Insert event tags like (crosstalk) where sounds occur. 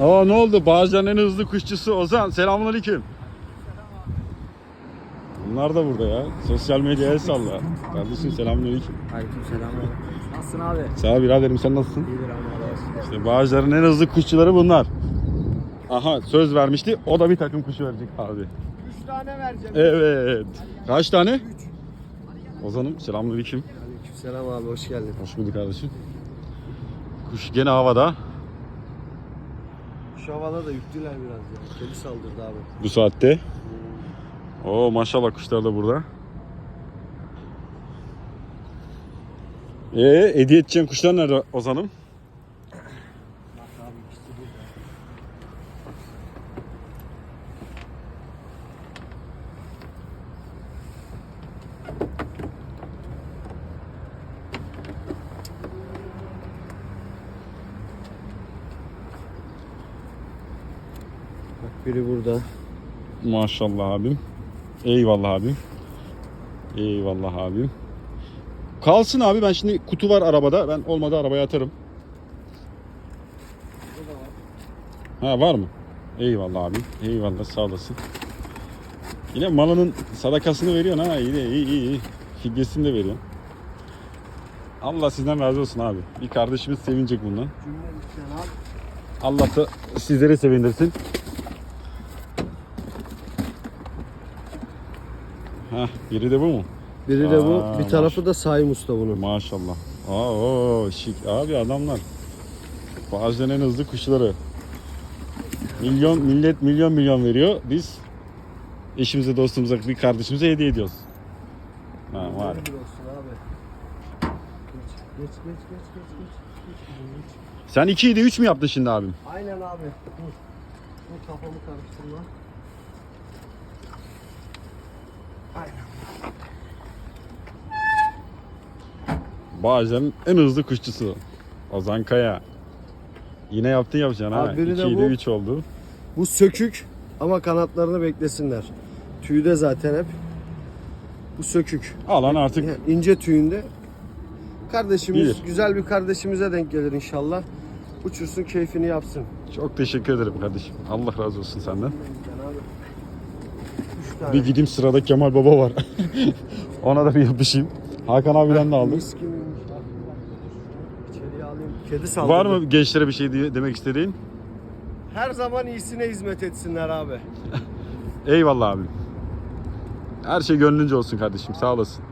Aa ne oldu? Bağcılar'ın en hızlı kuşçusu Ozan. Selamünaleyküm. Bunlar da burada ya. Sosyal medyaya el salla. Kardeşim selamünaleyküm. Aleyküm selam abi. Nasılsın abi? Sağ ol biraderim sen nasılsın? İyidir abi. İşte Bağcılar'ın en hızlı kuşçuları bunlar. Aha söz vermişti. O da bir takım kuş verecek abi. 3 tane vereceğim. Evet. Kaç tane? Ozan'ım selamünaleyküm. Aleyküm selam abi hoş geldin. Hoş bulduk kardeşim. Kuş gene havada. Şu havada da yüktüler biraz ya. Kedi saldırdı abi. bu saatte. Oo maşallah kuşlar da burada. Ee, hediye edeceğin kuşlar nerede Ozan'ım? Bak abi işte burada. Bak biri burada. Maşallah abim. Eyvallah abim. Eyvallah abim. Kalsın abi ben şimdi kutu var arabada. Ben olmadı arabaya atarım. Ha var mı? Eyvallah abi. Eyvallah sağ olasın. Yine malının sadakasını veriyorsun ha. İyi iyi iyi. iyi. Fidyesini de veriyorsun. Allah sizden razı olsun abi. Bir kardeşimiz sevinecek bundan. Abi. Allah da sizleri sevindirsin. Heh, biri de bu mu? Biri de bu. Aa, bir tarafı da Saim Usta bunun. Maşallah. Aa, oo, şık. Abi adamlar. Bazen en hızlı kuşları. Milyon, millet milyon milyon veriyor. Biz eşimize, dostumuza, bir kardeşimize hediye ediyoruz. Ha, var. Abi. Geç geç geç geç geç. Sen 2'yi de 3 mü yaptın şimdi abim? Aynen abi. Dur. Dur kafamı karıştırma. Aynen. Bağcılar'ın en hızlı kuşçusu. Ozan Kaya. Yine yaptın yapacaksın ha. Abi biri de 2'yi de bu. 3 oldu. Bu sökük ama kanatlarını beklesinler. Tüyde zaten hep. Bu sökük. Alan artık ince tüyünde. Kardeşimiz İyi. güzel bir kardeşimize denk gelir inşallah. Uçursun keyfini yapsın. çok teşekkür ederim kardeşim. Allah razı olsun senden. Sen abi. Tane. Bir gideyim sırada Kemal Baba var. (laughs) Ona da bir yapışayım. Hakan abiden de aldım. Mis. İçeriye alayım. Kedi saldırdı. Var mı gençlere bir şey diye- demek istediğin? Her zaman iyisine hizmet etsinler abi. (laughs) Eyvallah abim. Her şey gönlünce olsun kardeşim. Sağ olasın.